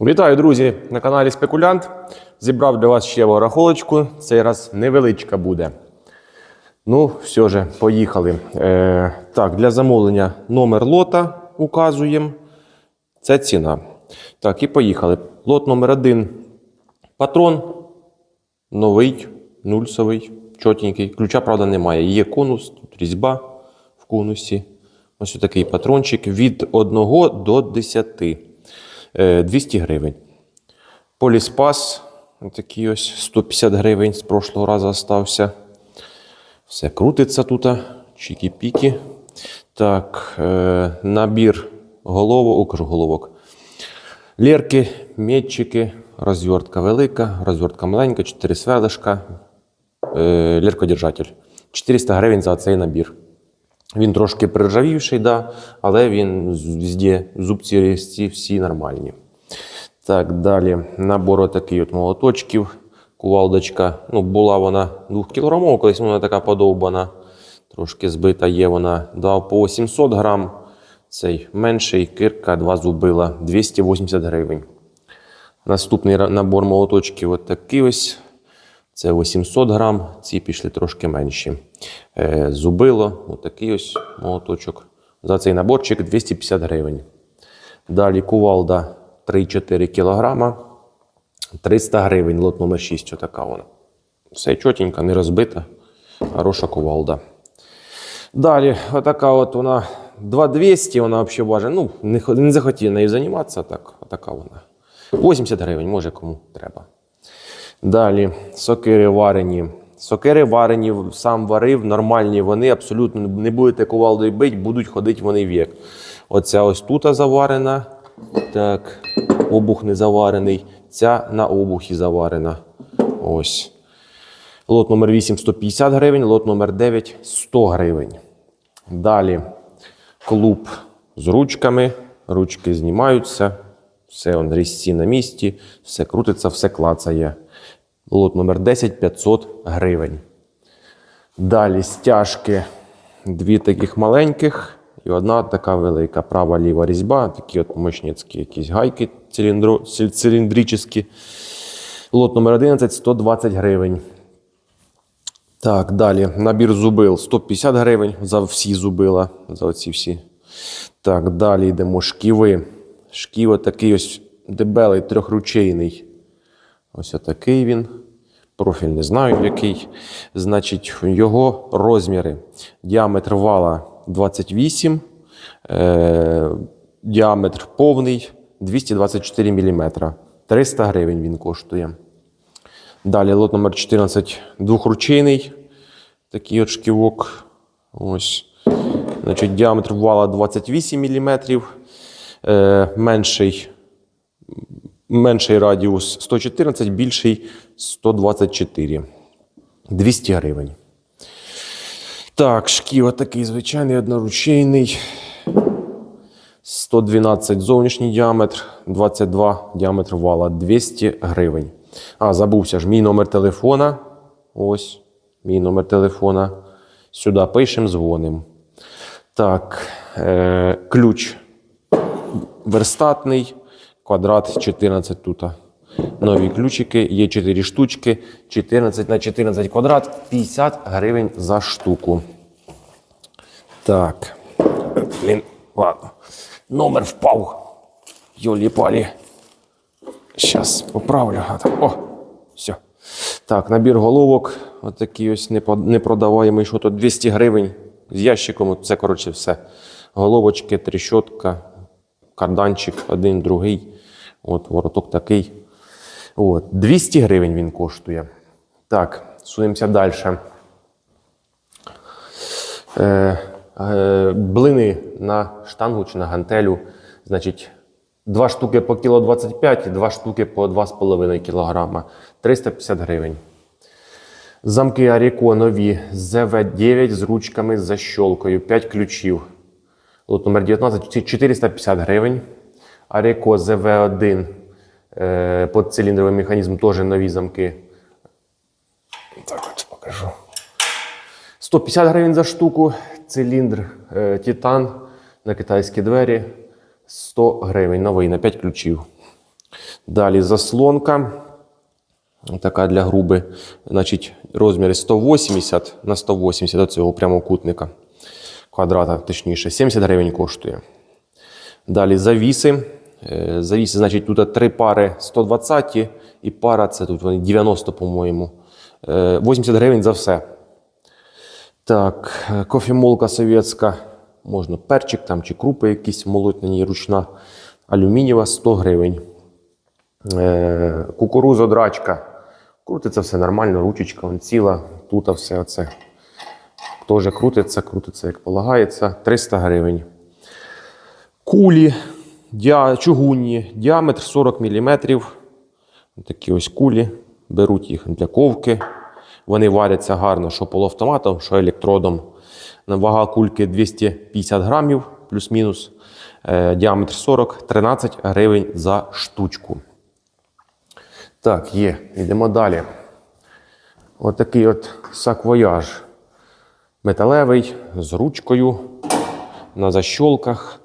Вітаю, друзі! На каналі Спекулянт. Зібрав для вас ще ворохолочку. Цей раз невеличка буде. Ну, все же, поїхали. Е, так, для замовлення номер лота указуємо. Це ціна. Так, і поїхали. Лот номер один. Патрон. Новий, нульсовий, чотенький. Ключа, правда, немає. Є конус, тут різьба в конусі. Ось такий патрончик від 1 до 10. Е, 200 гривень. Поліспас. Такий ось 150 гривень з прошлого разу залишився. Все крутиться тут. Чікі-піки. Так, е, набір головок, головок. Лірки, метчики, розвертка велика, розвертка маленька, 4 сверлишка, е, ліркодержатель. 400 гривень за цей набір. Він трошки приржавівший, да, але він везде, зубці різці всі нормальні. Так, далі. Набор отакий от молоточків. Кувалдочка. Ну, була вона 2 кілограмова, колись вона така подовбана. Трошки збита є вона. Дав по 800 грам. Цей менший кирка, два зубила, 280 гривень. Наступний набор молоточків от такий ось. Це 800 грам, ці пішли трошки менші. Е, зубило, отакий ось молоточок. За цей наборчик 250 гривень. Далі кувалда 3-4 кілограма, 300 гривень, лот номер 6, отака вона. Все чотенько, не розбита, хороша кувалда. Далі, отака от вона 2200, вона взагалі важить. Ну, не захотів нею займатися, так, отака вона. 80 гривень, може кому треба. Далі, сокири варені. Сокири варені, сам варив, нормальні вони, абсолютно не будете кувалдою бити, будуть ходити вони вік. Оця ось тут заварена. Так, обух не заварений. Ця на обухі заварена. Ось. Лот номер 8 150 гривень, лот номер 9 100 гривень. Далі клуб з ручками. Ручки знімаються. Все он різці на місці, все крутиться, все клацає. Лот номер 10 500 гривень. Далі стяжки. Дві таких маленьких і одна така велика. Права ліва різьба, такі от мощницькі якісь гайки циліндро, циль- циліндричні. Лот номер 11 120 гривень. Так, далі. Набір зубил 150 гривень за всі зубила, за оці всі. Так, далі йдемо шківи. Шків такий ось дебелий, трьохручейний. Ось отакий він. Профіль не знаю який. Значить, його розміри. Діаметр вала 28, е, діаметр повний 224 мм. 300 гривень він коштує. Далі лот номер 14 двохручейний. Такий от шківок. Ось. Значить, діаметр вала 28 мм. Е, менший, менший радіус 114, більший 124. 200 гривень. Так, шків такий звичайний одноручейний. 112 зовнішній діаметр, 22 діаметр вала, 200 гривень. А, забувся ж, мій номер телефона. Ось, мій номер телефона. Сюди пишемо, дзвонимо. Так, е, ключ верстатний, квадрат 14 тут. Нові ключики, є 4 штучки, 14 на 14 квадрат, 50 гривень за штуку. Так. Блін, ладно. Номер впав. Йолі палі. Зараз поправлю. О, все. Так, набір головок. Отакий ось непродаваємий, що тут 200 гривень з ящиком. Це, коротше, все. Головочки, тріщотка, карданчик, один, другий. От, вороток такий. От, 200 гривень він коштує. Так, сунемося далі. Е, е, блини на штангу чи на гантелю. Значить, два штуки по кіло 25, два штуки по 2,5 кілограма. 350 гривень. Замки Аріко нові ЗВ9 з ручками з защолкою, 5 ключів. Лот номер 19 450 гривень. Аріко ЗВ1 е, під циліндровий механізм теж нові замки. Так от покажу. 150 гривень за штуку. Циліндр е, Титан на китайські двері 100 гривень. Новий на 5 ключів. Далі заслонка. Така для груби. Значить, розміри 180 на 180 до цього прямокутника. Квадрата, точніше, 70 гривень коштує. Далі завіси. Е, Завіси, значить, тут три пари 120 і пара це тут вони 90, по-моєму. Е, 80 гривень за все. Так, е, кофемолка совєтська. Можна перчик там чи крупи якісь молоть на ній ручна. Алюмінієва 100 гривень. Е, кукурузодрачка. Крутиться все нормально, ручечка вон ціла. Тут все оце. Теж крутиться, крутиться, як полагається. 300 гривень. Кулі діа, чугунні, діаметр 40 мм. Такі ось кулі. Беруть їх для ковки. Вони варяться гарно, що полуавтоматом, що електродом. Вага кульки 250 грамів, плюс-мінус. Е, Діаметр 40, 13 гривень за штучку. Так, є. Йдемо далі. Отакий от саквояж. Металевий з ручкою на защолках.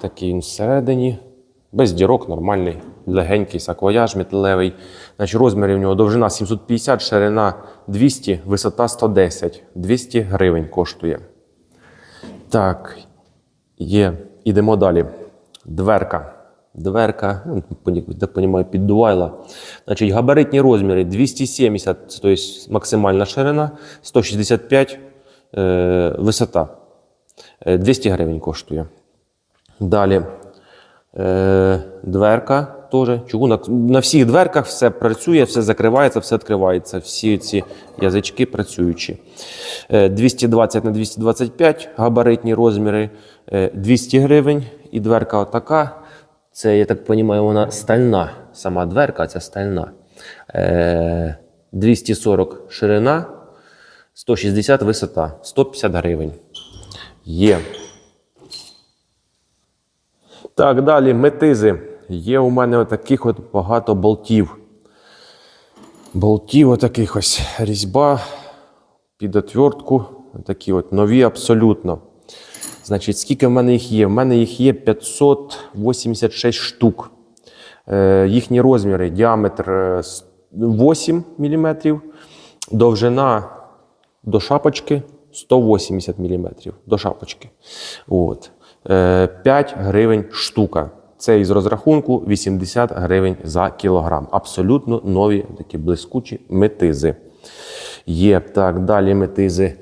Такий він всередині. Без дірок, нормальний, легенький саквояж металевий. Значить, розміри в нього довжина 750, ширина 200, висота 110. 200 гривень коштує. Так, є. Ідемо далі. Дверка. Дверка, ну, так розумію, піддувайла. Значить, габаритні розміри 270, тобто максимальна ширина, 165 е, висота. Е, 200 гривень коштує. Далі. Е, дверка теж. Чугунок. На всіх дверках все працює, все закривається, все відкривається. Всі ці язички працюючі. Е, 220 на 225 габаритні розміри, е, 200 гривень. І дверка отака. Це, я так розумію, вона стальна. Сама дверка, ця стальна. Е, 240 ширина, 160 висота, 150 гривень. Є. Так, далі метизи. Є у мене отаких от багато болтів. Болтів отаких ось різьба під отвертку. Такі от нові абсолютно. Значить, скільки в мене їх є? В мене їх є 586 штук. Е, їхні розміри: діаметр е, 8 мм, довжина до шапочки 180 мм до шапочки. От. Е, 5 гривень штука. Це із розрахунку 80 гривень за кілограм. Абсолютно нові такі блискучі метизи. Є так, далі метизи.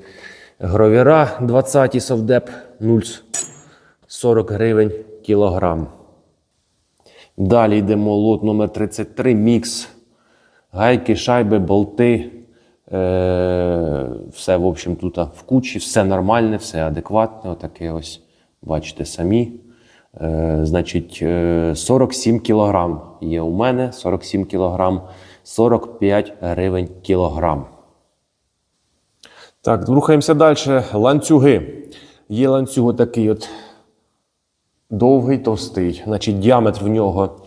Гровіра 20 совдеп 0,40 гривень кілограм. Далі йдемо лот номер 33 мікс. Гайки, шайби, болти. Е, все, в общем, тут в кучі, все нормальне, все адекватне. Отаке ось, бачите самі. Е, значить, е, 47 кілограм є у мене, 47 кілограм, 45 гривень кілограм. Так, рухаємося далі. Ланцюги. Є ланцюг такий от довгий, товстий. Значить, діаметр в нього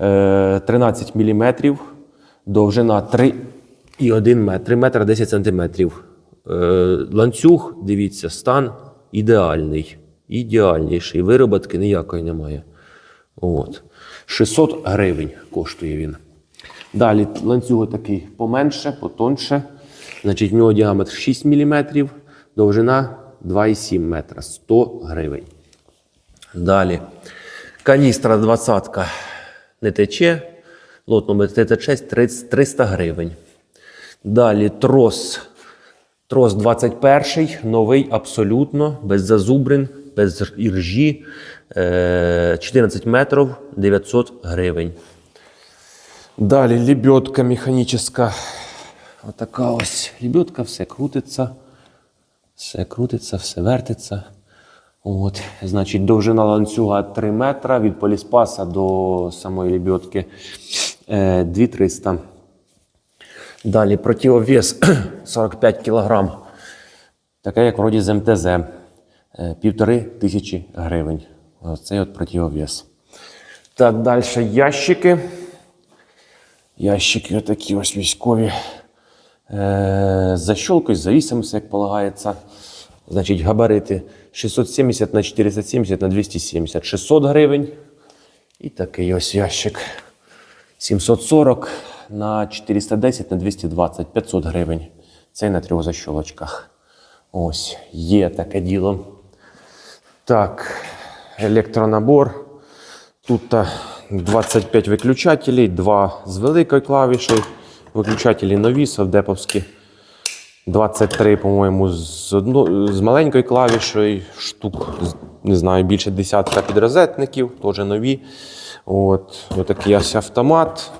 е, 13 мм, довжина 3,1 метр, 3 метра 10 сантиметрів. Е, ланцюг, дивіться, стан ідеальний. Ідеальніший. Вироботки ніякої немає. От. 600 гривень коштує він. Далі ланцюг такий поменше, потонше. Значить, в нього діаметр 6 мм, довжина 2,7 метра, 100 гривень. Далі. Каністра 20 не тече. Лот номер 36 30 300 гривень. Далі трос. Трос 21 новий абсолютно, без зазубрин, без іржі. Е, 14 метрів 900 гривень. Далі лебедка механічна. Отака ось лебедка, все крутиться. Все крутиться, все вертиться. От, значить, довжина ланцюга 3 метра від поліспаса до самої лебедки е, 2300. Далі противовес 45 кг. Таке, як вроді з МТЗ. Е, Півтори тисячі гривень. Оцей от противовес. Так, далі ящики. Ящики отакі ось військові. Е, защолкою, з завісами, як полагається. Значить, габарити 670 на 470 на 270, 600 гривень. І такий ось ящик. 740 на 410 на 220, 500 гривень. Це на трьох защолочках. Ось, є таке діло. Так, електронабор. Тут 25 виключателей, два з великою клавішею. Виключателі нові, совдеповські. 23, по-моєму, з, одно, з маленькою клавішою, штук, не знаю, більше десятка підрозетників, теж нові. От, отакий ось автомат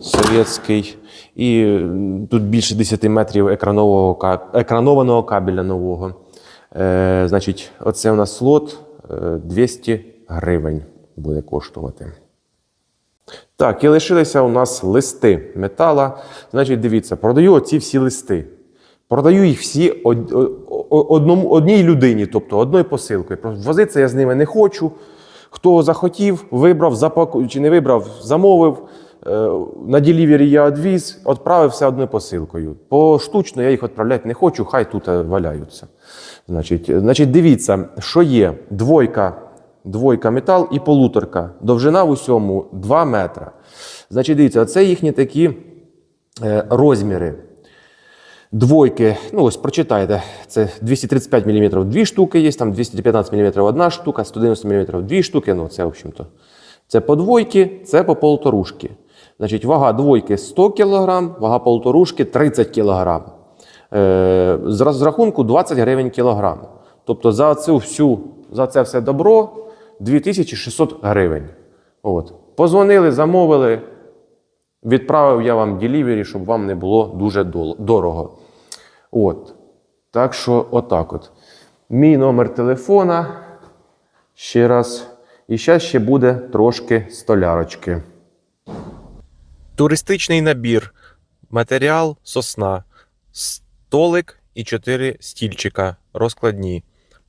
совєтський. І тут більше 10 метрів екранового, екранованого кабеля нового. Е, значить, оце у нас слот е, 200 гривень буде коштувати. Так, і лишилися у нас листи метала. Значить, дивіться, продаю оці всі листи. Продаю їх всі одному, одній людині, тобто одною посилкою. Возитися я з ними не хочу. Хто захотів, вибрав, запаку... чи не вибрав, замовив. Е, На ділівері я відвіз, відправив все одною посилкою. Поштучно я їх відправляти не хочу, хай тут е, валяються. Значить, е, значить, дивіться, що є двойка, двойка метал і полуторка. Довжина в усьому 2 метра. Значить, дивіться, це їхні такі розміри. Двойки, ну ось прочитайте, це 235 мм дві штуки є, там 215 мм одна штука, 190 мм дві штуки. Ну, це, в общем-то, це по двойки, це по полторушки. Значить, вага двойки 100 кг, вага полторушки 30 кг. Е, з рахунку 20 гривень кілограм. Тобто за цю всю, за це все добро 2600 гривень. От. Позвонили, замовили, Відправив я вам ділівері, щоб вам не було дуже дорого. От. Так що, отак от. Мій номер телефона. Ще раз. І зараз ще буде трошки столярочки. Туристичний набір. Матеріал сосна. Столик і 4 стільчика розкладні.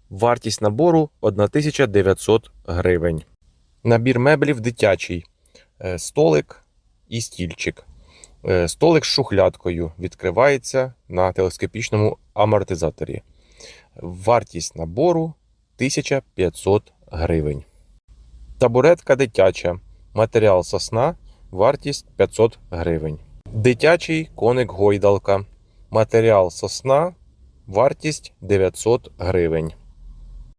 Вартість набору 1900 гривень. Набір меблів дитячий. Е, Столик і стільчик. Е, Столик з шухлядкою відкривається на телескопічному амортизаторі. Вартість набору 1500 гривень. Табуретка дитяча. Матеріал сосна. Вартість 500 гривень. Дитячий коник гойдалка. Матеріал сосна. Вартість 900 гривень.